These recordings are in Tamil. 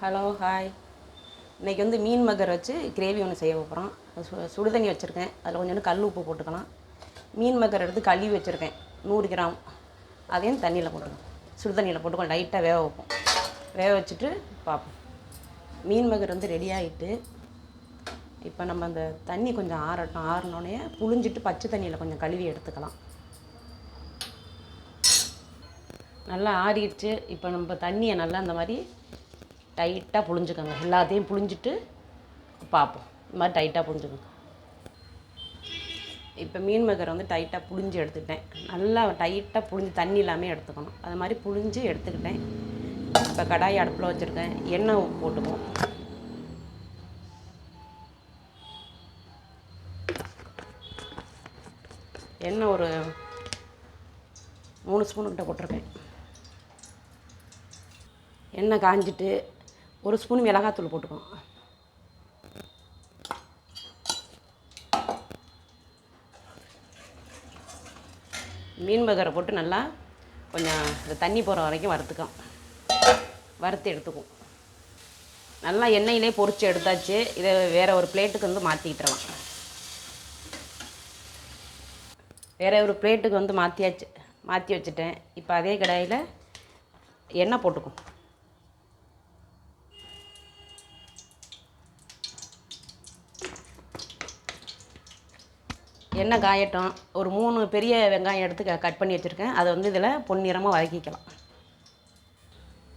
ஹலோ ஹாய் இன்றைக்கி வந்து மீன் மக்கர் வச்சு கிரேவி ஒன்று செய்ய போகிறோம் சு சுடுதண்ணி வச்சுருக்கேன். அதில் கொஞ்சோண்டு கல் உப்பு போட்டுக்கலாம். மீன் மக்கர் எடுத்து கழுவி வச்சுருக்கேன். நூறு கிராம். அதையும் தண்ணியில் போட்டுக்கலாம் சுடுதண்ணியில் போட்டு கொஞ்சம் லைட்டாக வேக வைப்போம். வேக வச்சுட்டு பார்ப்போம். மீன் மக்கர் வந்து ரெடி ஆகிட்டு இப்போ நம்ம அந்த தண்ணி கொஞ்சம் ஆறட்டும் ஆறினோடனே புழிஞ்சிட்டு பச்சை தண்ணியில் கொஞ்சம் கழுவி எடுத்துக்கலாம். நல்லா ஆறிடுச்சு. இப்போ நம்ம தண்ணியை நல்லா அந்த மாதிரி டைட்டாக புழிஞ்சுக்கோங்க. எல்லாத்தையும் புழிஞ்சிட்டு பார்ப்போம். இது மாதிரி டைட்டாக புழிஞ்சுக்கோங்க. இப்போ மீன் மக்கரை வந்து டைட்டாக புழிஞ்சு எடுத்துக்கிட்டேன். நல்லா டைட்டாக புழிஞ்சு தண்ணி இல்லாமல் எடுத்துக்கணும். அது மாதிரி புழிஞ்சு எடுத்துக்கிட்டேன். இப்போ கடாய் அடுப்பில் வச்சுருக்கேன். எண்ணெய் போட்டுக்குவோம். எண்ணெய் ஒரு மூணு ஸ்பூன் கிட்ட போட்டிருக்கேன். எண்ணெய் காஞ்சிட்டு ஒரு ஸ்பூன் மிளகாத்தூள் போட்டுக்கணும் மீன் பகரை போட்டு நல்லா கொஞ்சம் இந்த தண்ணி போகிற வரைக்கும் வறுத்துக்கும் வறுத்து எடுத்துக்கும் நல்லா எண்ணெயிலே பொறிச்சு எடுத்தாச்சு. இதை வேறு ஒரு பிளேட்டுக்கு வந்து மாற்றிக்கிட்டுலாம் வேறு ஒரு பிளேட்டுக்கு வந்து மாற்றியாச்சு மாற்றி வச்சுட்டேன். இப்போ அதே கடாயில் எண்ணெய் போட்டுக்கும் எண்ணெய் காயட்டும் ஒரு மூணு பெரிய வெங்காயம் எடுத்து க- கட் பண்ணி வச்சுருக்கேன். அதை வந்து இதில் பொன்னிறமாக வதக்கிக்கலாம்.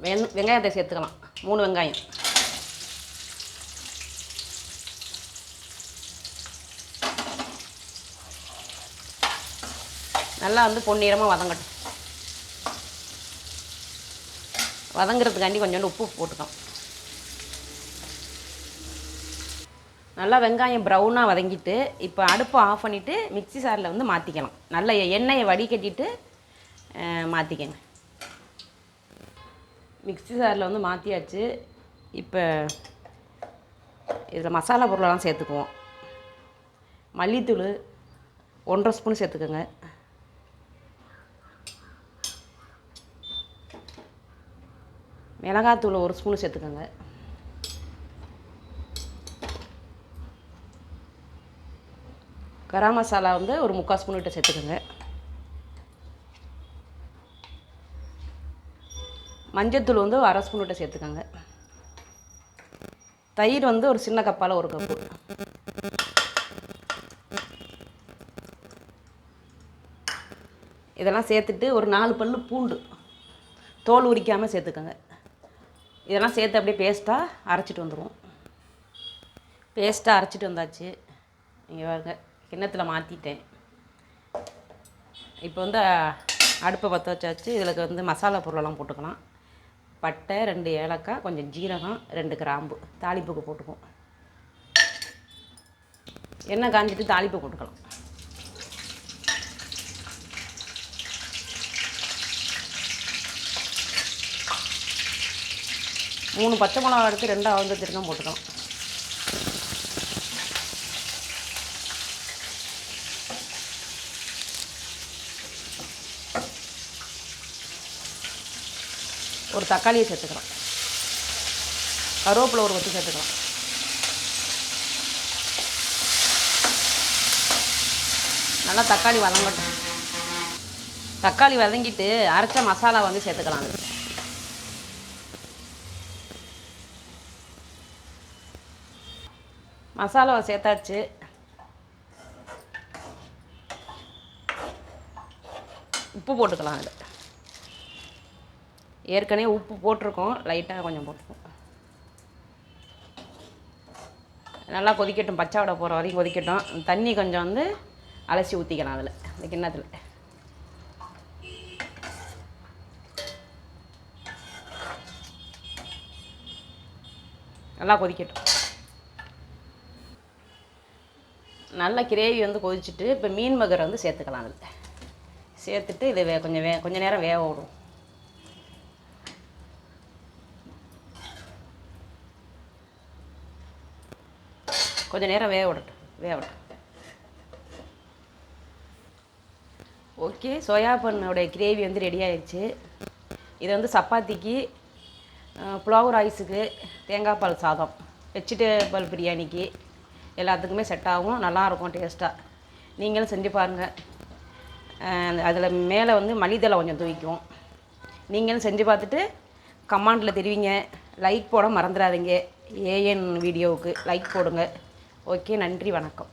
வெங் வெங்காயத்தை சேர்த்துக்கலாம். மூணு வெங்காயம். நல்லா வந்து பொன்னிறமாக வதங்கட்டும். வதங்குறதுக்காண்டி கொஞ்சோண்டு உப்பு போட்டுக்கலாம். நல்லா வெங்காயம் ப்ரௌனாக வதங்கிட்டு இப்போ அடுப்பை ஆஃப் பண்ணிவிட்டு மிக்ஸி சாரில் வந்து மாற்றிக்கலாம் நல்ல எண்ணெயை வடிகட்டிட்டு மாற்றிக்கங்க மிக்ஸி சாரில் வந்து மாற்றியாச்சு இப்போ இதில் மசாலா பொருளெல்லாம் சேர்த்துக்குவோம். மல்லித்தூள் ஒன்றரை ஸ்பூன் சேர்த்துக்கோங்க. மிளகாத்தூள் ஒரு ஸ்பூன் சேர்த்துக்கோங்க. கரம் மசாலா வந்து ஒரு முக்கால் ஸ்பூன் கிட்ட சேர்த்துக்கோங்க. மஞ்சத்தூள் வந்து ஒரு அரை ஸ்பூன் கிட்ட சேர்த்துக்கோங்க. தயிர் வந்து ஒரு சின்ன கப்பால் ஒரு கப்பு. இதெல்லாம் சேர்த்துட்டு ஒரு நாலு பல் பூண்டு. தோல் உரிக்காமல் சேர்த்துக்கோங்க. இதெல்லாம் சேர்த்து அப்படியே பேஸ்ட்டாக அரைச்சிட்டு வந்துடுவோம் பேஸ்ட்டாக அரைச்சிட்டு வந்தாச்சு. இங்கே பாருங்க. கிண்ணத்தில் மாற்றிட்டேன் இப்போ வந்து அடுப்பை பற்ற வச்சாச்சு. இதில் வந்து மசாலா பொருளெல்லாம் போட்டுக்கலாம். பட்டை ரெண்டு ஏலக்காய் கொஞ்சம் ஜீரகம் ரெண்டு கிராம்பு. தாளிப்புக்கு போட்டுக்குவோம். எண்ணெய் காஞ்சிட்டு தாளிப்பு போட்டுக்கலாம். மூணு பச்சை மிளகா எடுத்து ரெண்டாக வந்து வச்சுருக்கோம் போட்டுக்கலாம். ஒரு தக்காளியை சேர்த்துக்கலாம். கருவேப்பிலை ஒரு கொத்து சேர்த்துக்கலாம். நல்லா தக்காளி வதங்கட்டும். தக்காளி வதங்கிட்டு அரைச்ச மசாலா வந்து சேர்த்துக்கலாம். மசாலாவை சேர்த்தாச்சு. உப்பு போட்டுக்கலாம் அதில். ஏற்கனவே உப்பு போட்டிருக்கோம் லைட்டாக கொஞ்சம் போட்டுருக்கோம் நல்லா கொதிக்கட்டும் பச்சை வடை போகிற வரைக்கும் கொதிக்கட்டும். தண்ணி கொஞ்சம் வந்து அலசி ஊற்றிக்கலாம் அதில் இந்த கிண்ணத்தில். நல்லா கொதிக்கட்டும். நல்லா கிரேவி வந்து கொதிச்சுட்டு இப்போ மீன் மகரை வந்து சேர்த்துக்கலாம் அதில். சேர்த்துட்டு இதை வே கொஞ்சம் வே கொஞ்சம் நேரம் வேக விடும் கொஞ்சம் நேரம் வேக விடட்டும் வேக விடட்டும். ஓகே சோயா பன்னோடைய கிரேவி வந்து ரெடி ஆயிடுச்சு இதை வந்து சப்பாத்திக்கு புலாவ் ரைஸுக்கு தேங்காய் பால் சாதம் வெஜிடபிள் பிரியாணிக்கு எல்லாத்துக்குமே செட் ஆகும். நல்லாயிருக்கும் டேஸ்ட்டாக நீங்களும் செஞ்சு பாருங்கள் அதில் மேலே வந்து மளிதலை கொஞ்சம் தூவிக்குவோம். நீங்களும் செஞ்சு பார்த்துட்டு கமாண்டில் தெரிவிங்க. லைக் போட மறந்துடாதீங்க. ஏஎன் வீடியோவுக்கு லைக் போடுங்க. ஓகே நன்றி வணக்கம்.